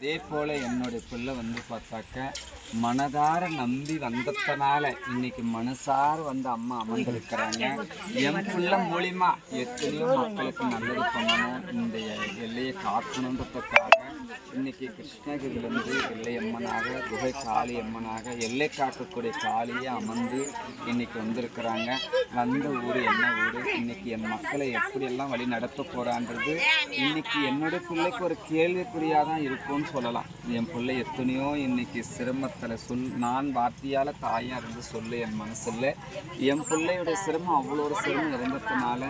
அதே போல் என்னுடைய பிள்ளை வந்து பார்த்தாக்க மனதார நம்பி வந்ததுனால இன்னைக்கு மனசார வந்து அம்மா அமர்ந்திருக்கிறாங்க. என் பிள்ளை மூலியமா எத்தனையோ மக்களுக்கு நல்லது பண்ணணும் இந்த எல்லையை காக்கணுன்றதுக்காக இன்னைக்கு கிருஷ்ணகிரியிலேருந்து எல்லை அம்மனாக குகை காளி அம்மனாக எல்லை காக்கக்கூடிய காளியை அமர்ந்து இன்னைக்கு வந்திருக்கிறாங்க. வந்த ஊர் என்ன ஊர்? இன்னைக்கு என் மக்களை எப்படியெல்லாம் வழி நடத்த போகிறான்றது இன்னைக்கு என்னுடைய பிள்ளைக்கு ஒரு கேள்விக்குறியாக தான் இருக்கும்னு சொல்லலாம். என் பிள்ளை எத்தனையோ இன்னைக்கு சிரமத்தில் சொல் நான் வார்த்தையால் தாயாக இருந்து சொல்லு என் மனசில். என் பிள்ளையோட சிரமம் அவ்வளோ ஒரு சிரமம் இருந்ததுனால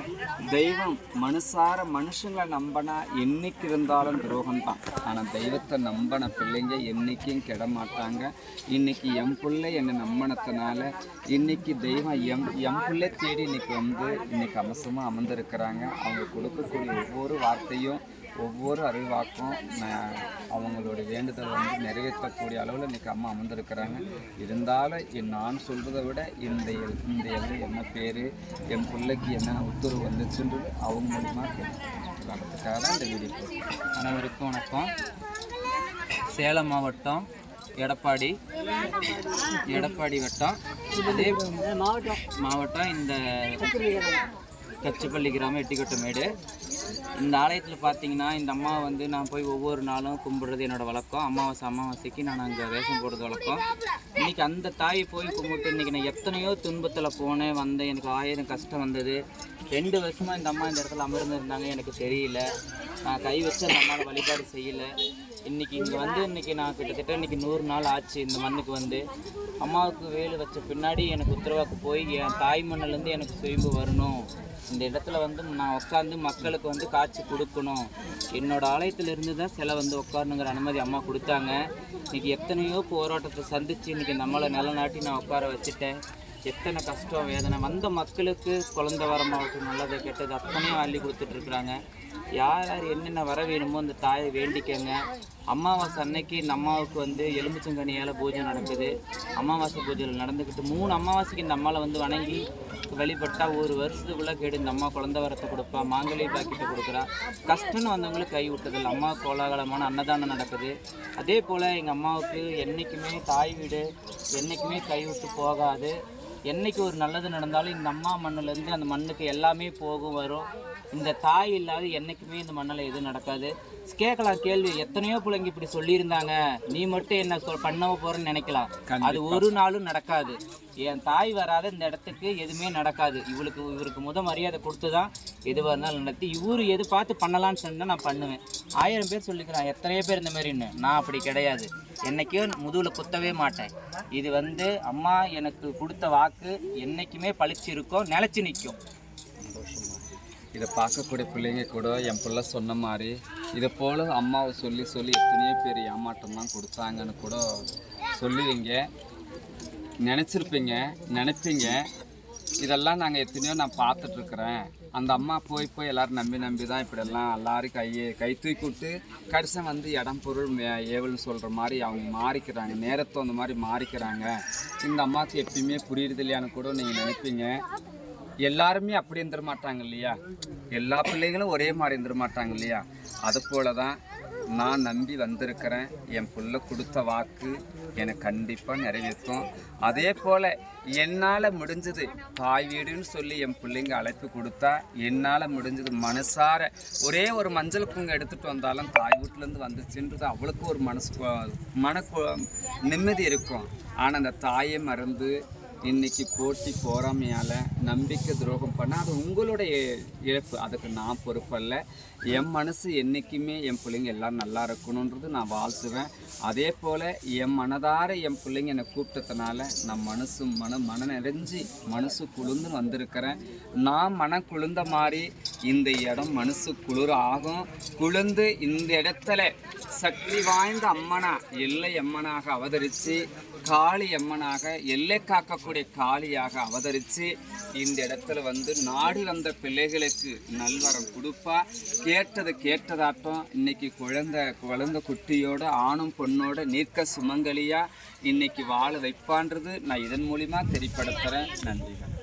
தெய்வம் மனுஷார மனுஷங்களை நம்பினா என்னைக்கு இருந்தாலும் துரோகம் தான் ஆனால் தெய்வத்தை நம்பின பிள்ளைங்க என்றைக்கும் கெட மாட்டாங்க இன்னைக்கு என் பிள்ளை என்னை நம்பினத்தினால இன்னைக்கு தெய்வம் எம் என் பிள்ளை தேடி இன்னைக்கு வந்து இன்றைக்கி அம்சமாக அமர்ந்திருக்கிறாங்க. அவங்க கொடுக்கக்கூடிய ஒவ்வொரு வார்த்தையும் ஒவ்வொரு அறிவாக்கும் நான் அவங்களோட வேண்டுதல் வந்து நிறைவேற்றக்கூடிய அளவில் இன்னைக்கு அம்மா அமர்ந்திருக்கிறாங்க. இருந்தாலும் என் நான் சொல்கிறத விட இந்த எல்- இந்த எல்லை என்ன பேர் என் பிள்ளைக்கு என்ன உத்தரவு வந்துச்சுன்றது அவங்க மூலிமா கேட்கறதுக்காக தான் இந்த வீடியோ அனைவருக்கும் வணக்கம். சேலம் மாவட்டம் எடப்பாடி. எடப்பாடி வட்டம். அதே மாவட்டம் இந்த கச்சிப்பள்ளி கிராமம் எட்டிக்கொட்டமேடு இந்த ஆலயத்தில் பார்த்தீங்கன்னா இந்த அம்மா வந்து நான் போய் ஒவ்வொரு நாளும் கும்பிடுறது என்னோட வழக்கம். அமாவாசை அமாவாசைக்கு நான் அங்கே வேஷம் போடுறது வழக்கம். இன்னைக்கு அந்த தாயை போய் கும்பிட்டு இன்றைக்கி நான் எத்தனையோ துன்பத்தில் போனேன் வந்தேன். எனக்கு ஆயிரம் கஷ்டம் வந்தது. ரெண்டு வருஷமாக இந்த அம்மா இந்த இடத்துல அமர்ந்திருந்தாங்க. எனக்கு தெரியல. நான் கை வச்சு அந்த அம்மாவை வழிபாடு செய்யலை. இன்னைக்கு இங்கே வந்து இன்னைக்கு நான் கிட்டத்தட்ட இன்னைக்கு நூறு நாள் ஆச்சு இந்த மண்ணுக்கு வந்து. அம்மாவுக்கு வேலு வச்ச பின்னாடி எனக்கு உத்தரவாக்கு போய் என் தாய் மண்ணிலேருந்து எனக்கு சுயம்பு வரணும். இந்த இடத்துல வந்து நான் உட்காந்து மக்களுக்கு வந்து காட்சி கொடுக்கணும். என்னோட ஆலயத்திலிருந்து தான் சிலை வந்து உட்காரணுங்கிற அனுமதி அம்மா கொடுத்தாங்க. இன்னைக்கு எத்தனையோ போராட்டத்தை சந்திச்சு இன்னைக்கு நம்மளை நிலநாட்டி நான் உட்கார வச்சுட்டேன். எத்தனை கஷ்டம் வேதனை. வந்த மக்களுக்கு குழந்த வரமாகட்டும் நல்லது கெட்டது அத்தனையும் அள்ளி கொடுத்துட்ருக்குறாங்க. யார் யார் என்னென்ன வர வேணுமோ அந்த தாயை வேண்டிக்கங்க. அமாவாசை அன்னைக்கு இந்த அம்மாவுக்கு வந்து எலும்புச்சங்கனியால் பூஜை நடக்குது. அமாவாசை பூஜையில் நடந்துக்கிட்டு மூணு அமாவாசைக்கு இந்த அம்மாவை வந்து வணங்கி வழிபட்டா ஒரு வருஷத்துக்குள்ளே கேடு இந்த அம்மா குழந்த வரத்தை கொடுப்பா மாங்கலி பாக்கிட்ட கொடுக்குறா. கஷ்டம்னு வந்தவங்களுக்கு கை விட்டதில்ல. அம்மா கோலாகலமான அன்னதானம் நடக்குது. அதே போல் எங்கள் அம்மாவுக்கு என்றைக்குமே தாய் வீடு என்றைக்குமே கை விட்டு போகாது. என்னைக்கு ஒரு நல்லது நடந்தாலும் இந்த அம்மா மண்ணுலேருந்து அந்த மண்ணுக்கு எல்லாமே போகும் வரும். இந்த தாய் இல்லாத என்னைக்குமே இந்த மண்ணில் எதுவும் நடக்காது. கேட்கலாம் கேள்வி. எத்தனையோ பிள்ளைங்க இப்படி சொல்லியிருந்தாங்க. நீ மட்டும் என்ன சொல் பண்ண போறேன்னு நினைக்கலாம். அது ஒரு நாளும் நடக்காது. என் தாய் வராத இந்த இடத்துக்கு எதுவுமே நடக்காது. இவளுக்கு இவருக்கு முத மரியாதை கொடுத்து தான் எதுவாக இருந்தாலும் நடத்தி இவரு எது பார்த்து பண்ணலான்னு சொன்னா நான் பண்ணுவேன். ஆயிரம் பேர் சொல்லிக்கிறான் எத்தனையோ பேர் இந்த மாதிரின்னு நான் அப்படி கிடையாது. என்றைக்கும் முதுகில் குத்தவே மாட்டேன். இது வந்து அம்மா எனக்கு கொடுத்த வாக்கு என்னைக்குமே பழிச்சு இருக்கும் நிலச்சி நிற்கும். இதை பார்க்கக்கூடிய பிள்ளைங்க கூட என் பிள்ளை சொன்ன மாதிரி இதை போல் அம்மாவை சொல்லி சொல்லி எத்தனையோ பேர் ஏமாற்றம்லாம் கொடுத்தாங்கன்னு கூட சொல்லுவீங்க. நினச்சிருப்பீங்க நினைப்பீங்க. இதெல்லாம் நாங்கள் எத்தனையோ நான் பார்த்துட்ருக்குறேன். அந்த அம்மா போய் போய் எல்லோரும் நம்பி நம்பி தான் இப்படியெல்லாம் எல்லாரும் கையை கை தூக்கி விட்டு கடைசியாக வந்து இடம் பொருள் ஏவல்னு சொல்கிற மாதிரி அவங்க மாறிக்கிறாங்க. நேரத்தை அந்த மாதிரி மாறிக்கிறாங்க. இந்த அம்மாவுக்கு எப்பயுமே புரியுறது இல்லையான்னு கூட நீங்கள் நினைப்பீங்க. எல்லாருமே அப்படி இருந்துட மாட்டாங்க இல்லையா? எல்லா பிள்ளைகளும் ஒரே மாதிரி இருந்துட மாட்டாங்க இல்லையா? அது போல தான் நான் நம்பி வந்திருக்கிறேன். என் பிள்ளை கொடுத்த வாக்கு எனக்கு கண்டிப்பாக நிறைவேற்றும். அதே போல் என்னால் முடிஞ்சது தாய் வீடுன்னு சொல்லி என் பிள்ளைங்க அழைப்பு கொடுத்தா என்னால் முடிஞ்சது மனசார ஒரே ஒரு மஞ்சள் குங்கு எடுத்துகிட்டு வந்தாலும் தாய் வீட்டிலேருந்து வந்துச்சுன்றது அவளுக்கு ஒரு மனசு மன கு- நிம்மதி இருக்கும். ஆனால் அந்த தாயை மறந்து இன்னைக்கு போட்டி போறாமையால நம்பிக்கை துரோகம் பண்ண அது உங்களுடைய இழப்பு. அதுக்கு நான் பொறுப்பல்ல என் மனசு என்றைக்குமே என் பிள்ளைங்க எல்லாம் நல்லா இருக்கணுன்றது நான் வாழ்த்துவேன். அதே போல் என் மனதார என் பிள்ளைங்க என்னை கூப்பிட்டதுனால நான் மனசு மன மன நிறைஞ்சி மனசு குளிர்ந்து வந்திருக்கிறேன். நான் மன குளிர்ந்த மாதிரி இந்த இடம் மனசு குளிர் ஆகும். குளிர்ந்து இந்த இடத்துல சக்தி வாய்ந்த அம்மனா எல்லை அம்மனாக அவதரித்து காளி அம்மனாக எல்லை காக்கக்கூடிய காளியாக அவதரித்து இந்த இடத்துல வந்து நாடி வந்த பிள்ளைகளுக்கு நல்வரம் கொடுப்பா. கேட்டது கேட்டதாட்டம் இன்னைக்கு குழந்தை குழந்தை குட்டியோட ஆணும் பொண்ணோட நீர்க்க சுமங்கலியா இன்னைக்கு வாழ வைப்பான்றது நான் இதன் மூலிமா தெரிப்படுத்துகிறேன் நன்றிகள்.